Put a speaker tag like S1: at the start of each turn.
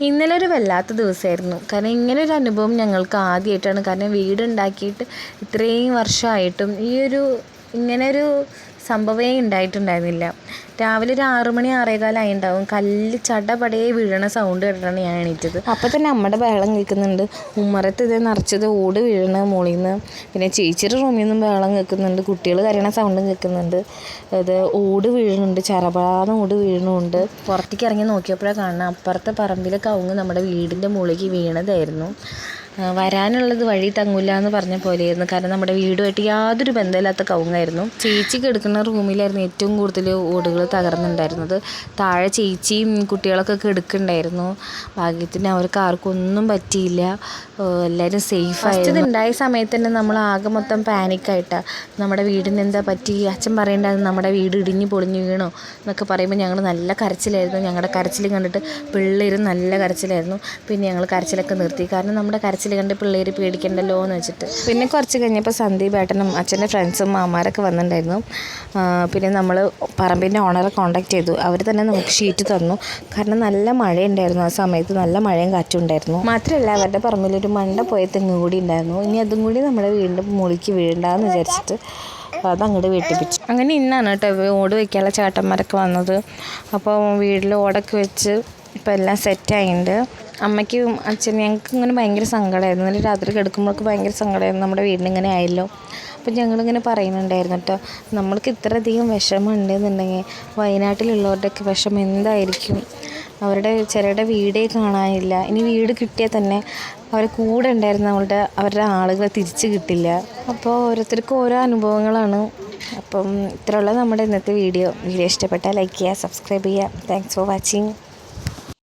S1: ഇന്നലെ ഒരു വല്ലാത്ത ദിവസമായിരുന്നു. കാരണം ഇങ്ങനെ ഒരു അനുഭവം ഞങ്ങൾക്ക് ആദ്യമായിട്ടാണ്. കാരണം വീടുണ്ടാക്കിയിട്ട് ഇത്രയും വർഷമായിട്ടും ഈ ഒരു ഇങ്ങനെ ഒരു സംഭവമേ ഉണ്ടായിട്ടുണ്ടായിരുന്നില്ല. രാവിലെ ഒരു ആറു മണി ആറേകാലായി ഉണ്ടാവും കല്ല് ചടപടയെ വീഴണ സൗണ്ട് കേട്ടിട്ടാണ് ഞാൻ എണീറ്റത്. അപ്പോൾ തന്നെ അമ്മയുടെ ബഹളം കേൾക്കുന്നുണ്ട്. ഉമ്മറത്ത് ഇത് നിറച്ചത് ഓട് വീഴണ മുകളിൽ നിന്ന് പിന്നെ ചേച്ചിയുടെ റൂമിൽ നിന്നും ബഹളം കേൾക്കുന്നുണ്ട്. കുട്ടികൾ കരയണ സൗണ്ടും കേൾക്കുന്നുണ്ട്. അത് ഓട് വീഴുന്നുണ്ട് ചറപടാന്ന് ഓട് വീഴുന്നുണ്ട് പുറത്തേക്ക് ഇറങ്ങി നോക്കിയപ്പോഴാണ് കാണുന്നത്. അപ്പുറത്തെ പറമ്പിലെ കവുങ്ങ് നമ്മുടെ വീടിന്റെ മുകളിലേക്ക് വീണതായിരുന്നു. വരാനുള്ളത് വഴി തങ്ങൂല എന്ന് പറഞ്ഞ പോലെയായിരുന്നു. കാരണം നമ്മുടെ വീടുമായിട്ട് യാതൊരു ബന്ധമില്ലാത്ത കവുങ്ങായിരുന്നു. ചേച്ചി കിടക്കുന്ന റൂമിലായിരുന്നു ഏറ്റവും കൂടുതൽ ഓടുകൾ തകർന്നിട്ടുണ്ടായിരുന്നത് താഴെ ചേച്ചിയും കുട്ടികളൊക്കെ കിടക്കുന്നുണ്ടായിരുന്നു ഭാഗ്യത്തിന് അവർക്ക് ആർക്കും ഒന്നും പറ്റിയില്ല. എല്ലാവരും സേഫ് ആയിരുന്നു. ഉണ്ടായ സമയത്ത് തന്നെ നമ്മൾ ആകെ മൊത്തം പാനിക്കായിട്ടാണ് നമ്മുടെ വീടിന് എന്താ പറ്റി? അച്ഛൻ പറയേണ്ടത് നമ്മുടെ വീട് ഇടിഞ്ഞു പൊളിഞ്ഞു വീണോ എന്നൊക്കെ പറയുമ്പോൾ ഞങ്ങൾ നല്ല കരച്ചിലായിരുന്നു. ഞങ്ങളുടെ കരച്ചിൽ കണ്ടിട്ട് പിള്ളേരും നല്ല കരച്ചിലായിരുന്നു. പിന്നെ ഞങ്ങൾ കരച്ചിലൊക്കെ നിർത്തി. കാരണം നമ്മുടെ കരച്ചിൽ കണ്ട് പിള്ളേർ പേടിക്കണ്ടല്ലോ എന്ന് വെച്ചിട്ട്. പിന്നെ കുറച്ച് കഴിഞ്ഞപ്പോൾ സന്ദീപ് ഏട്ടനും അച്ഛന്റെ ഫ്രണ്ട്സും മാമാരൊക്കെ വന്നിട്ടുണ്ടായിരുന്നു. പിന്നെ നമ്മൾ പറമ്പിന്റെ ഓണറെ കോൺടാക്ട് ചെയ്തു. അവർ തന്നെ നമുക്ക് ഷീറ്റ് തന്നു. കാരണം നല്ല മഴയുണ്ടായിരുന്നു ആ സമയത്ത്. നല്ല മഴയും കാറ്റും ഉണ്ടായിരുന്നു. മാത്രമല്ല അവരുടെ പറമ്പിലൊരു മണ്ട പോയ തെങ്ങ് കൂടി ഉണ്ടായിരുന്നു. ഇനി അതും കൂടി നമ്മുടെ വീണ്ടും മുളിക്ക് വീഴണ്ടെന്ന് വിചാരിച്ചിട്ട് അത് അങ്ങോട്ട് വെട്ടിപ്പിച്ചു. അങ്ങനെ ഇന്നാണ് കേട്ടോ ഓട് വയ്ക്കാനുള്ള ചേട്ടന്മാരൊക്കെ വന്നത്. അപ്പോൾ വീട്ടിൽ ഓടൊക്കെ വെച്ച് ഇപ്പം എല്ലാം സെറ്റായിട്ടുണ്ട് അമ്മയ്ക്കും അച്ഛനും ഞങ്ങൾക്ക് ഇങ്ങനെ ഭയങ്കര സങ്കടമായിരുന്നു ഇന്നലെ രാത്രി കിടക്കുമ്പോഴൊക്കെ ഭയങ്കര സങ്കടമായിരുന്നു നമ്മുടെ വീടിന് ഇങ്ങനെ ആയല്ലോ. അപ്പം ഞങ്ങളിങ്ങനെ പറയുന്നുണ്ടായിരുന്നു കേട്ടോ നമ്മൾക്ക് ഇത്രയധികം വിഷമം ഉണ്ടെന്നുണ്ടെങ്കിൽ വയനാട്ടിലുള്ളവരുടെയൊക്കെ വിഷമം എന്തായിരിക്കും? അവരുടെ ചിലരുടെ വീടേ കാണാനില്ല. ഇനി വീട് കിട്ടിയാൽ തന്നെ അവരെ കൂടെ ഉണ്ടായിരുന്ന നമ്മളുടെ അവരുടെ ആളുകളെ തിരിച്ച് കിട്ടില്ല. അപ്പോൾ ഓരോരുത്തർക്കും ഓരോ അനുഭവങ്ങളാണ്. അപ്പം ഇത്രയുള്ള നമ്മുടെ ഇന്നത്തെ വീഡിയോ. വീഡിയോ ഇഷ്ടപ്പെട്ടാൽ ലൈക്ക് ചെയ്യുക സബ്സ്ക്രൈബ് ചെയ്യുക. Thanks for watching